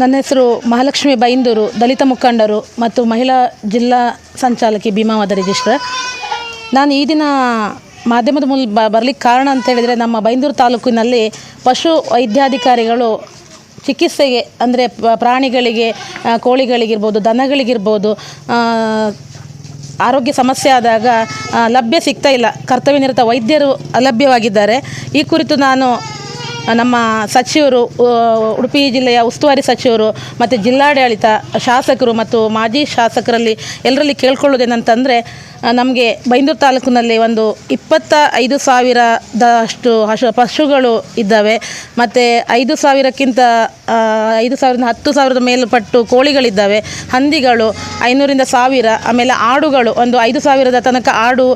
ನನ್ನ ಹೆಸರು ಮಹಾಲಕ್ಷ್ಮಿ ಬೈಂದೂರು, ದಲಿತ ಮುಖಂಡರು ಮತ್ತು ಮಹಿಳಾ ಜಿಲ್ಲಾ ಸಂಚಾಲಕಿ ಭೀಮಾವದ ರಿಜಿಸ್ಟ್ರರ್ ನಾನು ಈ ದಿನ ಮಾಧ್ಯಮದ ಮೂಲ ಬ, ಬರಲಿಕ್ಕೆ ಕಾರಣ ಅಂತ ಹೇಳಿದರೆ ನಮ್ಮ ಬೈಂದೂರು ತಾಲೂಕಿನಲ್ಲಿ ಪಶು ವೈದ್ಯಾಧಿಕಾರಿಗಳು ಚಿಕಿತ್ಸೆಗೆ, ಅಂದರೆ ಪ್ರಾಣಿಗಳಿಗೆ ಕೋಳಿಗಳಿಗಿರ್ಬೋದು, ದನಗಳಿಗಿರ್ಬೋದು ಆರೋಗ್ಯ ಸಮಸ್ಯೆ ಆದಾಗ ಲಭ್ಯ ಸಿಗ್ತಾ ಇಲ್ಲ. ಕರ್ತವ್ಯ ನಿರತ ವೈದ್ಯರು ಅಲಭ್ಯವಾಗಿದ್ದಾರೆ. ಈ ಕುರಿತು ನಾನು ನಮ್ಮ ಸಚಿವರು ಉಡುಪಿ ಜಿಲ್ಲೆಯ ಉಸ್ತುವಾರಿ ಸಚಿವರು ಮತ್ತು ಜಿಲ್ಲಾಡಳಿತ ಶಾಸಕರು ಮತ್ತು ಮಾಜಿ ಶಾಸಕರಲ್ಲಿ ಎಲ್ಲರಲ್ಲಿ ಕೇಳ್ಕೊಳ್ಳೋದೇನಂತಂದರೆ ನಮಗೆ ಬೈಂದೂರು ತಾಲೂಕಿನಲ್ಲಿ ಒಂದು ಇಪ್ಪತ್ತ ಐದು ಸಾವಿರದಷ್ಟು ಹಶು, ಪಶುಗಳು ಇದ್ದಾವೆ. ಮತ್ತು ಐದು ಸಾವಿರಕ್ಕಿಂತ ಐದು ಸಾವಿರದ ಹತ್ತು ಸಾವಿರದ ಮೇಲ್ಪಟ್ಟು ಕೋಳಿಗಳಿದ್ದಾವೆ. ಹಂದಿಗಳು ಐನೂರಿಂದ ಸಾವಿರ, ಆಮೇಲೆ ಆಡುಗಳು ಒಂದು ಐದು ಸಾವಿರದ ತನಕ ಆಡು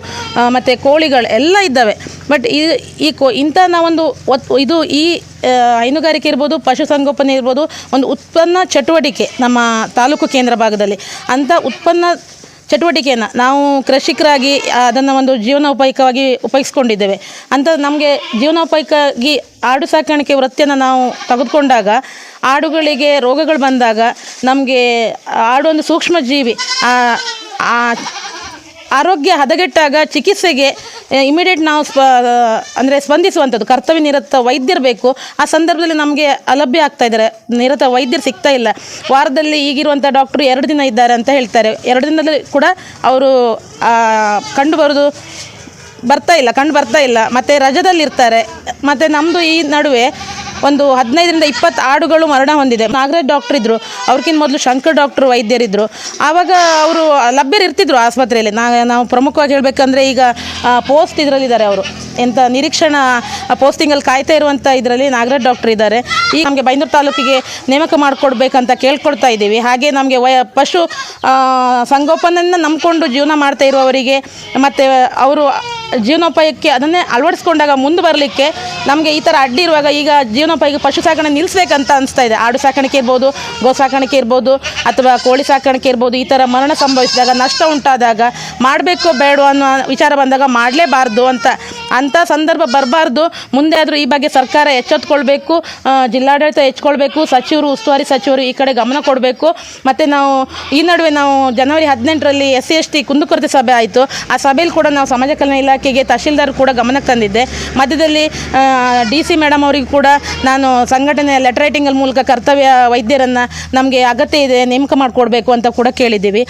ಮತ್ತು ಕೋಳಿಗಳು ಎಲ್ಲ ಇದ್ದಾವೆ. ಬಟ್ ಈ ಈ ಕೋ, ಇಂಥ ನಾವೊಂದು ಒತ್ತು ಇದು ಈ ಹೈನುಗಾರಿಕೆ ಇರ್ಬೋದು ಪಶುಸಂಗೋಪನೆ ಇರ್ಬೋದು, ಒಂದು ಉತ್ಪನ್ನ ಚಟುವಟಿಕೆ ನಮ್ಮ ತಾಲೂಕು ಕೇಂದ್ರ ಭಾಗದಲ್ಲಿ. ಅಂಥ ಉತ್ಪನ್ನ ಚಟುವಟಿಕೆಯನ್ನು ನಾವು ಕೃಷಿಕರಾಗಿ ಅದನ್ನು ಒಂದು ಜೀವನೋಪಾಯಕವಾಗಿ ಉಪಯೋಗಿಸ್ಕೊಂಡಿದ್ದೇವೆ. ಅಂತ ನಮಗೆ ಜೀವನೋಪಾಯಕ್ಕಾಗಿ ಆಡು ಸಾಕಾಣಿಕೆ ವೃತ್ತಿಯನ್ನು ನಾವು ತೆಗೆದುಕೊಂಡಾಗ, ಆಡುಗಳಿಗೆ ರೋಗಗಳು ಬಂದಾಗ ನಮಗೆ ಆಡು ಒಂದು ಸೂಕ್ಷ್ಮ ಜೀವಿ ಆರೋಗ್ಯ ಹದಗೆಟ್ಟಾಗ ಚಿಕಿತ್ಸೆಗೆ ಇಮಿಡಿಯೇಟ್ ನಾವು ಸ್ಪ ಅಂದರೆ ಸ್ಪಂದಿಸುವಂಥದ್ದು, ಕರ್ತವ್ಯ ನಿರತ ವೈದ್ಯರು ಬೇಕು. ಆ ಸಂದರ್ಭದಲ್ಲಿ ನಮಗೆ ಅಲಭ್ಯ ಆಗ್ತಾ ಇದ್ದಾರೆ. ನಿರತ ವೈದ್ಯರು ಸಿಗ್ತಾ ಇಲ್ಲ. ವಾರದಲ್ಲಿ ಈಗಿರುವಂಥ ಡಾಕ್ಟ್ರು ಎರಡು ದಿನ ಇದ್ದಾರೆ ಅಂತ ಹೇಳ್ತಾರೆ. ಎರಡು ದಿನದಲ್ಲಿ ಕೂಡ ಅವರು ಕಂಡು ಬರೋದು ಬರ್ತಾ ಇಲ್ಲ, ಕಂಡು ಬರ್ತಾ ಇಲ್ಲ. ಮತ್ತು ರಜದಲ್ಲಿರ್ತಾರೆ. ಮತ್ತು ನಮ್ಮದು ಈ ನಡುವೆ ಒಂದು ಹದಿನೈದರಿಂದ ಇಪ್ಪತ್ತು ಆಡುಗಳು ಮರಣ ಹೊಂದಿದೆ. ನಾಗರಾಜ್ ಡಾಕ್ಟರ್ ಇದ್ದರು ಅವ್ರಿಗಿಂತ ಮೊದಲು ಶಂಕರ್ ಡಾಕ್ಟರ್ ವೈದ್ಯರಿದ್ದರು ಆವಾಗ ಅವರು ಲಭ್ಯರಿರ್ತಿದ್ರು ಆಸ್ಪತ್ರೆಯಲ್ಲಿ. ನಾ, ನಾವು ಪ್ರಮುಖವಾಗಿ ಹೇಳಬೇಕಂದ್ರೆ ಈಗ ಪೋಸ್ಟ್ ಇದರಲ್ಲಿದ್ದಾರೆ ಅವರು. ಎಂಥ ನಿರೀಕ್ಷಣಾ ಪೋಸ್ಟಿಂಗಲ್ಲಿ ಕಾಯ್ತಾ ಇರುವಂಥ ಇದರಲ್ಲಿ ನಾಗರಾಜ್ ಡಾಕ್ಟರ್ ಇದ್ದಾರೆ. ಈಗ ನಮಗೆ ಬೈಂದೂರು ತಾಲೂಕಿಗೆ ನೇಮಕ ಮಾಡಿಕೊಡ್ಬೇಕಂತ ಕೇಳ್ಕೊಳ್ತಾ ಇದ್ದೀವಿ. ಹಾಗೆ ನಮಗೆ ವಯ, ಪಶು ಸಂಗೋಪನೆಯನ್ನು ನಂಬಿಕೊಂಡು ಜೀವನ ಮಾಡ್ತಾ ಇರುವವರಿಗೆ, ಮತ್ತು, ಅವರು ಜೀವನೋಪಾಯಕ್ಕೆ ಅದನ್ನೇ ಅಳವಡಿಸ್ಕೊಂಡಾಗ ಮುಂದೆ ಬರಲಿಕ್ಕೆ ನಮಗೆ ಈ ಥರ ಅಡ್ಡಿ ಇರುವಾಗ ಈಗ ಜೀವನೋಪಾಯಕ್ಕೆ ಪಶು ಸಾಕಣೆ ನಿಲ್ಲಿಸ್ಬೇಕಂತ ಅನಿಸ್ತಾ ಇದೆ. ಆಡು ಸಾಕಾಣಿಕೆ ಇರ್ಬೋದು, ಗೋ ಸಾಕಾಣಿಕೆ ಇರ್ಬೋದು, ಅಥವಾ ಕೋಳಿ ಸಾಕಾಣಿಕೆ ಇರ್ಬೋದು, ಈ ಥರ ಮರಣ ಸಂಭವಿಸಿದಾಗ ನಷ್ಟ ಉಂಟಾದಾಗ ಮಾಡಬೇಕು ಬೇಡ ಅನ್ನೋ ವಿಚಾರ ಬಂದಾಗ ಮಾಡಲೇಬಾರ್ದು ಅಂತ ಅಂಥ ಸಂದರ್ಭ ಬರಬಾರ್ದು. ಮುಂದೆ ಆದರೂ ಈ ಬಗ್ಗೆ ಸರ್ಕಾರ ಎಚ್ಚೆತ್ಕೊಳ್ಬೇಕು ಜಿಲ್ಲಾಡಳಿತ ಹೆಚ್ಕೊಳ್ಬೇಕು ಸಚಿವರು, ಉಸ್ತುವಾರಿ ಸಚಿವರು ಈ ಕಡೆ ಗಮನ ಕೊಡಬೇಕು. ಮತ್ತು ನಾವು ಈ ನಡುವೆ ನಾವು ಜನವರಿ ಹದಿನೆಂಟರಲ್ಲಿ ಎಸ್ ಸಿ, ಎಸ್ ಟಿ ಕುಂದುಕೊರತೆ ಸಭೆ ಆಯಿತು. ಆ ಸಭೆಯಲ್ಲಿ ಕೂಡ ನಾವು ಸಮಾಜ ಕಲ್ಯಾಣ ಇಲಾಖೆಗೆ ತಹಶೀಲ್ದಾರ್ ಕೂಡ ಗಮನಕ್ಕೆ ತಂದಿದ್ದೆ. ಮಧ್ಯದಲ್ಲಿ ಡಿ ಸಿ ಮೇಡಮ್ ಅವರಿಗೂ ಕೂಡ ನಾನು ಸಂಘಟನೆ ಲೆಟರ್ ರೈಟಿಂಗಲ್ ಮೂಲಕ ಕರ್ತವ್ಯ ವೈದ್ಯರನ್ನು ನಮಗೆ ಅಗತ್ಯ ಇದೆ, ನೇಮಕ ಮಾಡಿಕೊಡ್ಬೇಕು ಅಂತ ಕೂಡ ಕೇಳಿದ್ದೀವಿ.